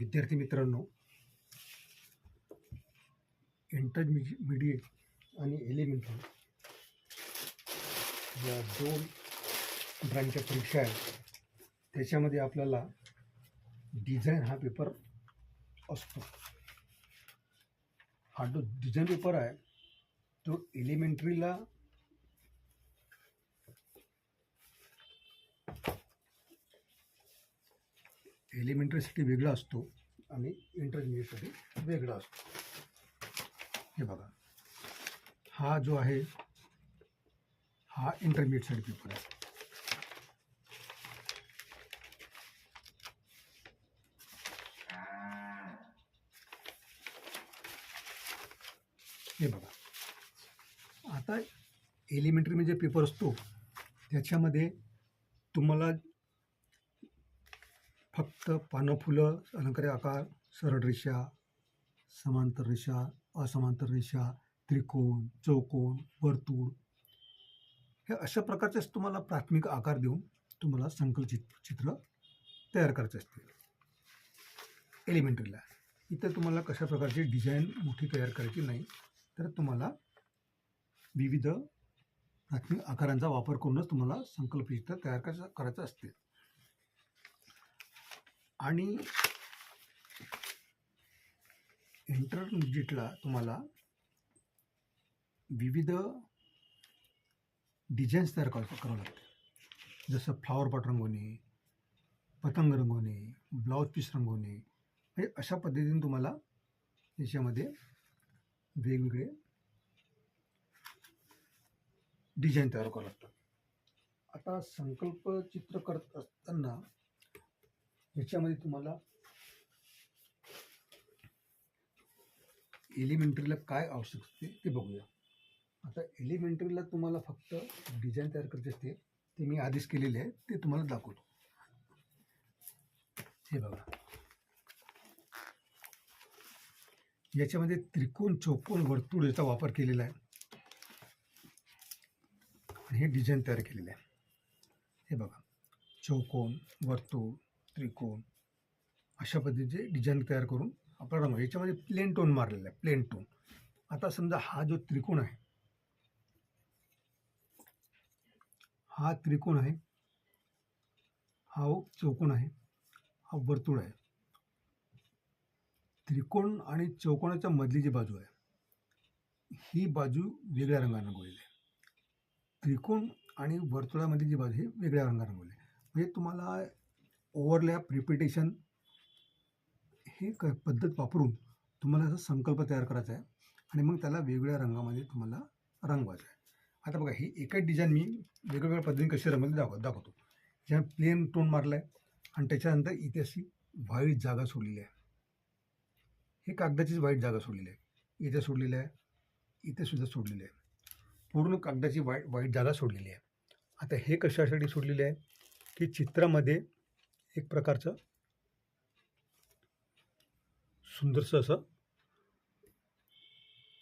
विद्यार्थी मित्रांनो इंटरमिजिएट आणि एलिमेंटरी या दोन ब्रँचच्या परीक्षा आहेत. त्याच्यामध्ये आपल्याला डिझाईन हा पेपर असतो. हा जो डिझाईन पेपर आहे तो एलिमेंटरीला एलिमेंटरीसाठी वेगळा असतो आणि इंटरमिजिएटसाठी वेगळा असतो. हे बघा. हा जो आहे हा इंटरमिजिएटसाठी पेपर आहे. हे बघा. आता एलिमेंटरी म्हणजे पेपर असतो त्याच्यामध्ये तुम्हाला फक्त पानं फुलं अलंकारी आकार सरळ रेषा समांतर रेषा असमांतर रेषा त्रिकोण चौकोन वर्तुळ हे अशा प्रकारचेच तुम्हाला प्राथमिक आकार देऊन तुम्हाला संकल्पित चित्र तयार करायचे असते एलिमेंटरीला इथं तुम्हाला कशा प्रकारची डिझाईन मोठी तयार करायची नाही तर तुम्हाला विविध प्राथमिक आकारांचा वापर करूनच तुम्हाला संकल्पचित्र तयार करायचं करायचं असते आणि इंटरमिजिएटला तुम्हाला विविध डिझाईन्स तयार करावं करावं लागते. जसं फ्लॉवर पॉट रंगवणे पतंग रंगवणे ब्लाऊज पीस रंगवणे हे अशा पद्धतीने तुम्हाला याच्यामध्ये वेगवेगळे डिझाईन तयार करावं लागतात आता संकल्प चित्र करत असताना याच्यामध्ये तुम्हाला एलिमेंटरीला काय आवश्यक असते ते बघूया. आता एलिमेंटरीला तुम्हाला फक्त डिझाईन तयार करायचे असते ते मी आधीच केलेले आहे ते तुम्हाला दाखवतो. हे बघा. याच्यामध्ये त्रिकोण चौकोन वर्तुळ याचा वापर केलेला आहे. आणि हे डिझाईन तयार केलेलं आहे. हे बघा. चौकोन वर्तुळ त्रिकोण. अशा पद्धतीचे डिझाईन तयार करून आपला रंग याच्यामध्ये प्लेन टोन मारलेला आहे प्लेन टोन आता समजा हा जो त्रिकोण आहे हा त्रिकोण आहे हा हो चौकोन आहे हा वर्तुळ आहे. त्रिकोण आणि चौकोनाच्या मधली जी बाजू आहे ही बाजू वेगळ्या रंगाने रंगवलेली आहे. त्रिकोण आणि वर्तुळामधली जी बाजू ही वेगळ्या रंगाने रंगवली आहे. म्हणजे तुम्हाला ओव्हरलॅप रिपिटेशन हे क पद्धत वापरून तुम्हाला असा संकल्प तयार करायचा आहे आणि मग त्याला वेगवेगळ्या रंगामध्ये तुम्हाला रंगवायचं आहे. आता बघा हे एकच डिझाईन मी वेगवेगळ्या पद्धतीने कशी रंगवली दाखव दाखवतो. ज्या प्लेन टोन मारला आहे आणि त्याच्यानंतर इथे अशी व्हाईट जागा सोडलेली आहे. हे कागदाचीच व्हाईट जागा सोडलेली आहे. इथे सोडलेली आहे इथे सुद्धा सोडलेली आहे. पूर्ण कागदाची वाईट वाईट जागा सोडलेली आहे. आता हे कशासाठी सोडलेली आहे? की चित्रामध्ये एक प्रकारचं सुंदरसं असं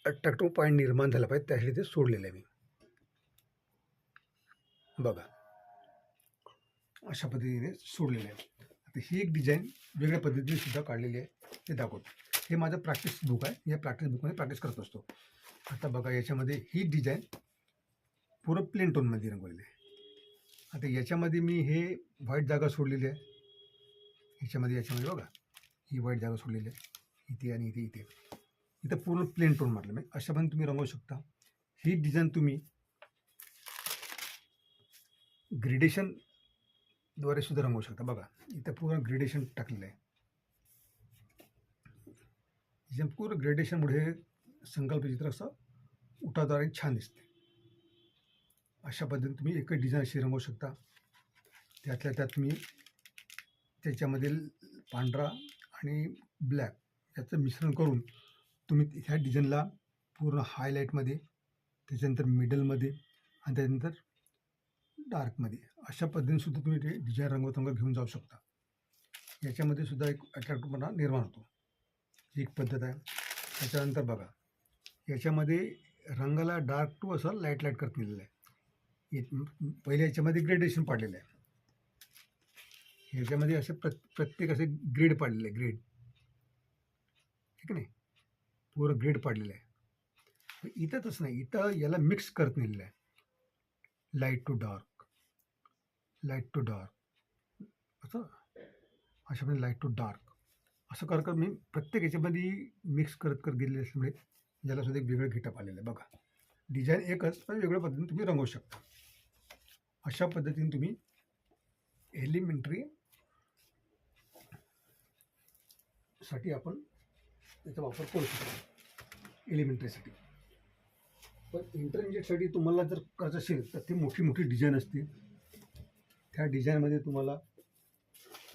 अट्रॅक्टिव पॉईंट निर्माण झाला पाहिजे त्यासाठी ते सोडलेलं आहे मी. बघा. अशा पद्धतीने सोडलेलं आहे. आता ही एक डिझाईन वेगळ्या पद्धतीने सुद्धा काढलेली आहे. ते दाखवतो. हे माझं प्रॅक्टिस बुक आहे. या प्रॅक्टिस बुकमध्ये प्रॅक्टिस करत असतो. आता बघा याच्यामध्ये ही डिझाईन पूर्ण प्लेन टोनमध्ये रंगवलेली आहे. आता याच्यामध्ये मी हे व्हाईट जागा सोडलेली आहे. ह्याच्यामध्ये याच्यामध्ये बघा. ही वाईट जागा सोडलेली आहे. इथे आणि इथे इथे. इथं पूर्ण प्लेन टोन मारलं. म्हणजे अशा पण तुम्ही रंगवू शकता. ही डिझाईन तुम्ही ग्रेडेशनद्वारे सुद्धा रंगवू शकता. बघा इथं पूर्ण ग्रेडेशन टाकलेलं आहे. याच्या पूर्ण ग्रेडेशनमुळे संकल्पचित्र असं उठाद्वारे छान दिसते. अशा पद्धतीने तुम्ही एकच डिझाईन अशी रंगवू शकता. त्यातल्या त्यात तुम्ही त्याच्यामधील पांढरा आणि ब्लॅक याचं मिश्रण करून तुम्ही ह्या डिझाईनला पूर्ण हायलाईटमध्ये त्याच्यानंतर मिडलमध्ये आणि त्याच्यानंतर डार्कमध्ये अशा पद्धतीने सुद्धा तुम्ही ते डिझाईन रंगतरंग घेऊन जाऊ शकता. याच्यामध्ये सुद्धा एक अट्रॅक्टिव्हपणा निर्माण होतो. ही एक पद्धत आहे. त्याच्यानंतर बघा याच्यामध्ये रंगाला डार्क टू असं लाइट लाइट करत नेलेलं आहे. पहिल्या पहिले याच्यामध्ये ग्रेडेशन पाडलेलं आहे. ह्याच्यामध्ये असे प्र प्रत्येक असे ग्रेड पाडलेले ग्रेड. ठीक नाही? पूर्ण ग्रेड पाडलेलं आहे इथं तसं नाही इथं याला मिक्स करत नेलेलं आहे. Light to dark light to dark असं? अशाप्रमाणे लाइट टू डार्क असं कर कर मी प्रत्येक याच्यामध्ये मिक्स करत करत गेलेले असल्यामुळे याला सुद्धा एक वेगळं गेटअप आलेलं आहे. बघा डिझाईन एकच पण वेगळ्या पद्धतीने तुम्ही रंगवू शकता. अशा पद्धतीने तुम्ही एलिमेंटरी साठी आपण त्याचा वापर करू शकतो. एलिमेंटरीसाठी पण इंटरमिजिएटसाठी तुम्हाला जर करायचं असेल तर ती मोठी मोठी डिझाईन असते त्या डिझाईनमध्ये तुम्हाला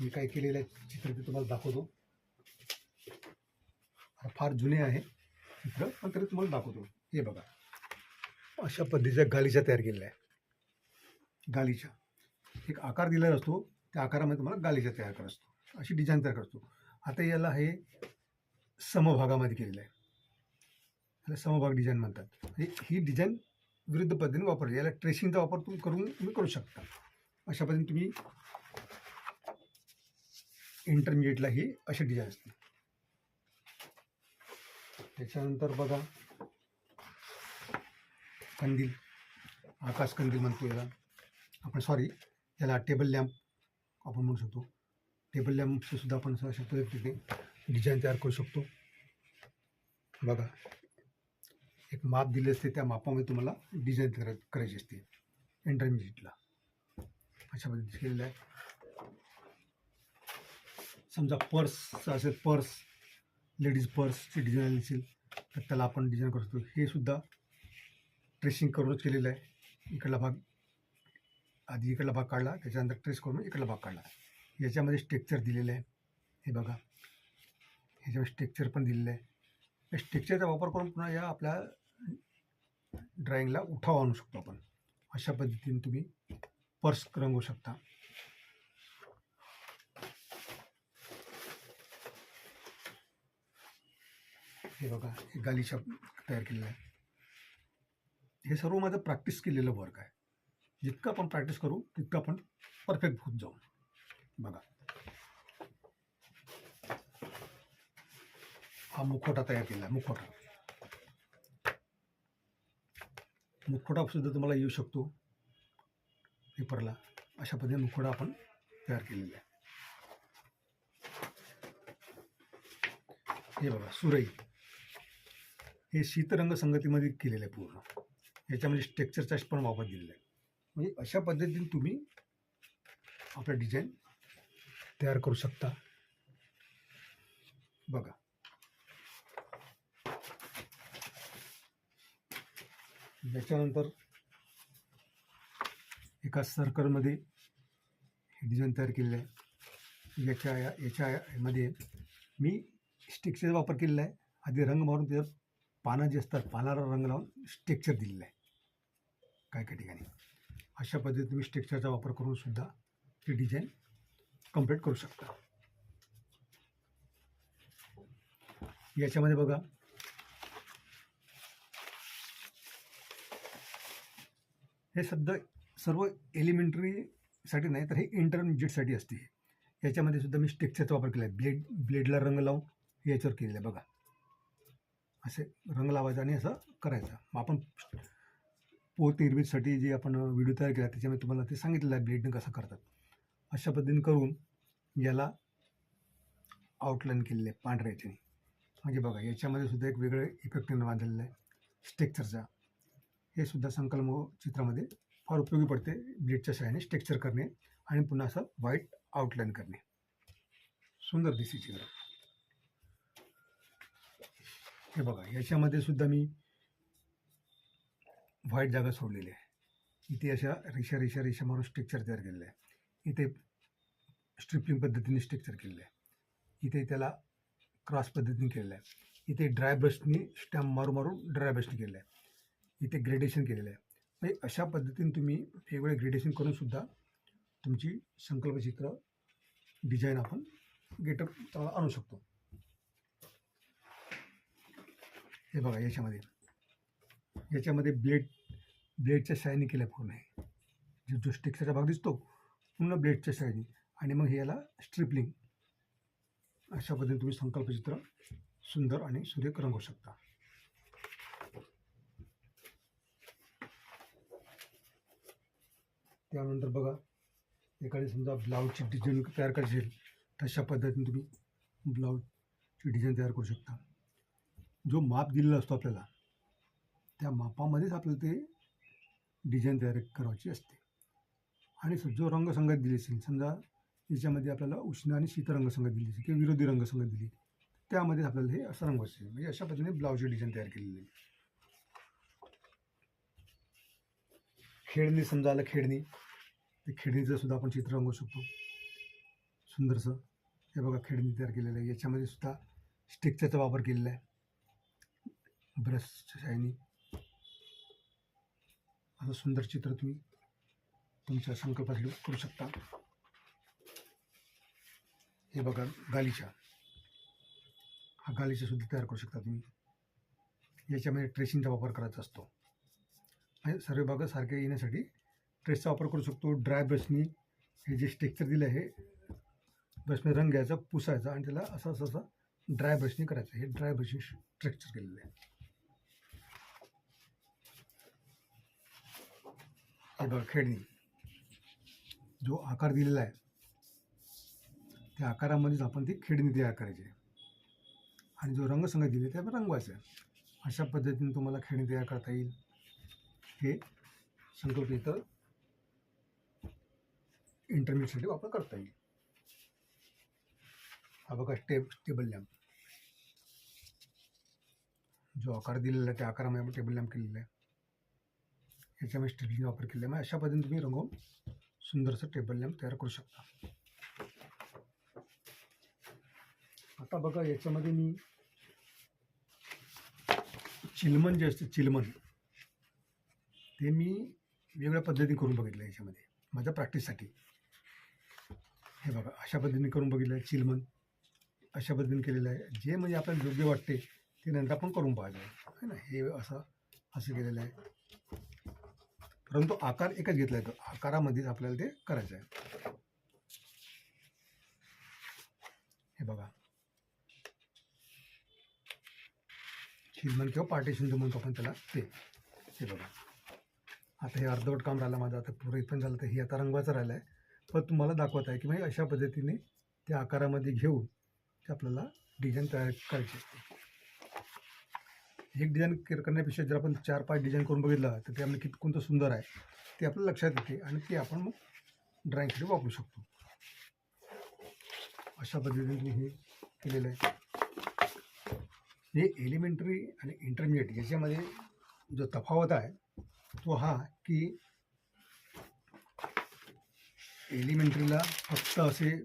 मी काय केलेलं आहे चित्र ते तुम्हाला दाखवतो. फार जुने आहे चित्र पण तरी तुम्हाला दाखवतो. हे बघा. अशा पद्धतीच्या गालीचा तयार केलेल्या आहे. गालीचा. एक आकार दिलेला असतो त्या आकारामध्ये तुम्हाला गालीचा तयार करत असतो. अशी डिझाईन तयार करतो. आता याला हे समभागामध्ये केलेलं आहे. याला समभाग डिझाईन म्हणतात. म्हणजे ही डिझाईन विरुद्ध पद्धतीने वापरली. याला ट्रेसिंगचा वापर तुम्ही करून तुम्ही करू शकता. अशा पद्धतीने तुम्ही इंटरमिजिएटला ही अशी डिझाईन असते. त्याच्यानंतर बघा. कंदील. आकाश कंदील म्हणतो याला. आपण सॉरी याला टेबल लॅम्प आपण म्हणू शकतो. टेबल लॅम्पचंसुद्धा आपण अशा पद्धतीने डिझाईन तयार करू शकतो. बघा एक माप दिले असते त्या मापामध्ये तुम्हाला डिझाईन तयार करायची असते. इंटरमिजिएटला. अशा पद्धतीने केलेलं आहे. समजा पर्स असेल पर्स लेडीज पर्सची डिझाईन असेल तर त्याला आपण डिझाईन करू शकतो. हे सुद्धा ट्रेसिंग करूनच केलेलं आहे. इकडला भाग आधी इकडला भाग काढला त्याच्यानंतर ट्रेस करून इकडला भाग काढला. याच्यामध्ये स्ट्रेक्चर दिलेलं आहे. हे बघा. ह्याच्यामध्ये स्ट्रेक्चर पण दिलेलं आहे. या स्ट्रेक्चरचा वापर करून पुन्हा या आपल्या ड्रॉइंगला उठाव आणू शकतो आपण. अशा पद्धतीने तुम्ही पर्स रंगवू शकता. हे बघा. हे गालिशा तयार केलेला आहे. हे सर्व माझं प्रॅक्टिस केलेलं वर्क आहे. जितकं आपण प्रॅक्टिस करू तितकं आपण परफेक्ट होत जाऊ. बघा. हा मुखवटा तयार केला आहे मुखवटा. मुखवटा सुद्धा तुम्हाला येऊ शकतो पेपरला. अशा पद्धतीने मुखवटा आपण तयार केलेला आहे. हे बघा सुरई. हे शीतरंग संगतीमध्ये केलेलं आहे पूर्ण. याच्यामध्ये स्ट्रेक्चरचा पण वापर दिलेला आहे. म्हणजे अशा पद्धतीने तुम्ही आपलं डिझाईन तयार करू शकता. बघा. त्याच्यानंतर एका सर्कलमध्ये हे डिझाईन तयार केलेलं आहे. याच्या याच्यामध्ये याच्या मध्ये मी स्टिक्सचा वापर केलेला आहे. आधी रंग मारून त्याच्यात पानं जे असतात पानाला रंग लावून स्ट्रेक्चर दिलेलं आहे. काय काय ठिकाणी. अशा पद्धतीने तुम्ही स्ट्रेक्चरचा वापर करून सुद्धा ही डिझाईन कंप्लीट करू शकता. याच्यामध्ये बघा. हे सध्या सर्व एलिमेंटरीसाठी नाही तर हे इंटरमिजिएटसाठी असते. याच्यामध्ये सुद्धा मी स्टेक्चरचा वापर केला आहे ब्लेड ब्लेडला रंग लावून याच्यावर केलेलं आहे बघा. असे रंग लावायचा आणि असं करायचं. मग आपण पोत निर्मितीसाठी जे आपण व्हिडिओ तयार केला त्याच्यामध्ये तुम्हाला ते सांगितलेलं आहे ब्लेडनं कसं करतात. अशा पद्धतीने करून याला आउटलाईन केलेलं आहे पांढऱ्या याच्याने म्हणजे बघा याच्यामध्ये सुद्धा एक वेगळं इफेक्ट निर्माण झालेलं आहे. स्ट्रेक्चरचा हे सुद्धा संकल्प चित्रामध्ये फार उपयोगी पडते. ब्लेडच्या सहाय्याने स्ट्रेक्चर करणे आणि पुन्हा असं व्हाईट आउटलाईन करणे. सुंदर दिसे चित्र. हे बघा याच्यामध्ये सुद्धा मी व्हाईट जागा सोडलेली आहे. इथे अशा रेषा रेषा रेषा मारून स्ट्रेक्चर तयार केलेलं आहे. इथे स्ट्रिपलिंग पद्धतीने स्ट्रक्चर केलेलं आहे. इथे त्याला क्रॉस पद्धतीने केलेलं आहे. इथे ड्राय ब्रशनी स्टॅम्प मारून मारून ड्राय ब्रशने केलेलं आहे. इथे ग्रेडेशन केलेलं आहे. म्हणजे अशा पद्धतीने तुम्ही वेगवेगळे ग्रेडेशन करूनसुद्धा तुमची संकल्पचित्र डिझाईन आपण गेटअप आणू शकतो. हे बघा याच्यामध्ये. याच्यामध्ये ब्लेड ब्लेडच्या शायनी केल्या पूर्ण आहे. जो जो स्टिक्सचा भाग दिसतो पूर्ण ब्लेडच्या सायनी आणि मग याला स्ट्रिपलिंग. अशा पद्धतीने तुम्ही संकल्पचित्र सुंदर आणि सुरेख रंगवू शकता. त्यानंतर बघा एखादी समजा ब्लाऊजची डिझाईन तयार करायची असेल तशा पद्धतीने तुम्ही ब्लाऊजची डिझाईन तयार करू शकता. जो माप दिलेला असतो आपल्याला त्या मापामध्येच आपल्याला ते डिझाईन तयार करायची असते. आणि जो रंगसंगत दिली असेल समजा याच्यामध्ये आपल्याला उष्ण आणि शीत रंगसंगत दिली असेल किंवा विरोधी रंगसंगत दिली त्यामध्ये आपल्याला हे असं रंग असेल. म्हणजे अशा पद्धतीने ब्लाऊजची डिझाईन तयार केलेली आहे. खेळणी समजा आलं खेळणी ते खेळणीचं सुद्धा आपण चित्र रंगवू शकतो. सुंदरसं. हे बघा खेळणी तयार केलेलं आहे. याच्यामध्ये सुद्धा स्टिकचा वापर केलेला आहे. ब्रशच्या शाईनी. असं सुंदर चित्र तुम्ही तुमच्या संकल्पासाठी करू शकता. हे बघा गालीचा. हा गालीचा सुद्धा तयार करू शकता तुम्ही. याच्यामध्ये ट्रेसिंगचा वापर करायचा असतो. आणि सर्व भागात सारखे येण्यासाठी ट्रेसचा वापर करू शकतो. ड्राय ब्रशनी हे जे स्ट्रेक्चर दिलं आहे ब्रशने रंग घ्यायचा पुसायचा आणि त्याला असं असं असं ड्राय ब्रशनी करायचं. हे ड्राय ब्रशनी स्ट्रेक्चर केलेलं आहे. हे बघा खेळणी जो आकार दिलेला आहे त्या आकारामध्येच आपण ती खेळणी तयार करायची. आणि जो रंगसंगत दिले ते आपण रंगवायचं आहे अशा पद्धतीने तुम्हाला खेळणी तयार करता येईल. हे संकल्प इथं इंटरमीडिएटसाठी वापर करता येईल. हा बघा स्टेप टेबल लॅम्प जो आकार दिलेला आहे त्या आकारामध्ये आपण टेबल लॅम्प केलेला आहे. याच्यामध्ये स्टिलिंगचा वापर केलेला आहे. मग अशा पद्धतीने तुम्ही रंगवून सुंदरसं टेबल लॅम्प तयार करू शकता. आता बघा याच्यामध्ये मी चिलमन जे असते चिलमन ते मी वेगळ्या पद्धतीने करून बघितलं आहे याच्यामध्ये माझ्या प्रॅक्टिससाठी हे बघा अशा पद्धतीने करून बघितलं आहे चिलमन अशा पद्धतीने केलेलं आहे. जे म्हणजे आपल्याला योग्य वाटते ते नंतर आपण करून पाहिजे आहे. ना? हे असं असं केलेलं आहे. परंतु आकार एकच घेतला आहे तो. आकारामध्येच आपल्याला ते करायचं आहे हे बघा. चिलमन किंवा पार्टिशन जो म्हणतो आपण त्याला ते. हे बघा. आता हे अर्धवट काम राहिलं माझं आता पुरं इथं झालं तर हे आता रंगवायचं राहिलं आहे पण तुम्हाला दाखवत आहे की म्हणजे अशा पद्धतीने त्या आकारामध्ये घेऊन ते आपल्याला डिझाईन तयार करायची. असते एक डिझाईन करण्यापेक्षा जर आपण चार पाच डिझाईन करून बघितलं तर त्यामध्ये किती कोणतं सुंदर आहे ते आपल्याला लक्षात येते आणि ते आपण मग ड्रॉईंगसाठी वापरू शकतो. अशा पद्धतीने तुम्ही हे केलेलं आहे. हे एलिमेंटरी आणि इंटरमिडिएट याच्यामध्ये जो तफावत आहे तो हा की एलिमेंटरीला फक्त असे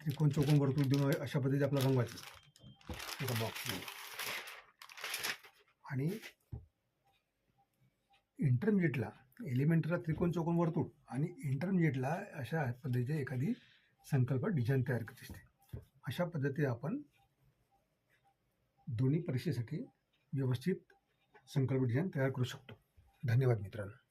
त्रिकोण चौकोन वर्तुळ देऊन अशा पद्धतीने आपला रंगवायचं असतं एका आणि इंटरमिजिएटला एलिमेंटरीला त्रिकोण चौकोन वर्तुळ आणि इंटरमिजिएटला अशा पद्धतीची एखादी संकल्प डिझाईन तयार करत असते. अशा पद्धतीने आपण दोन्ही परीक्षेसाठी व्यवस्थित संकल्प डिझाईन तयार करू शकतो. धन्यवाद मित्रांनो.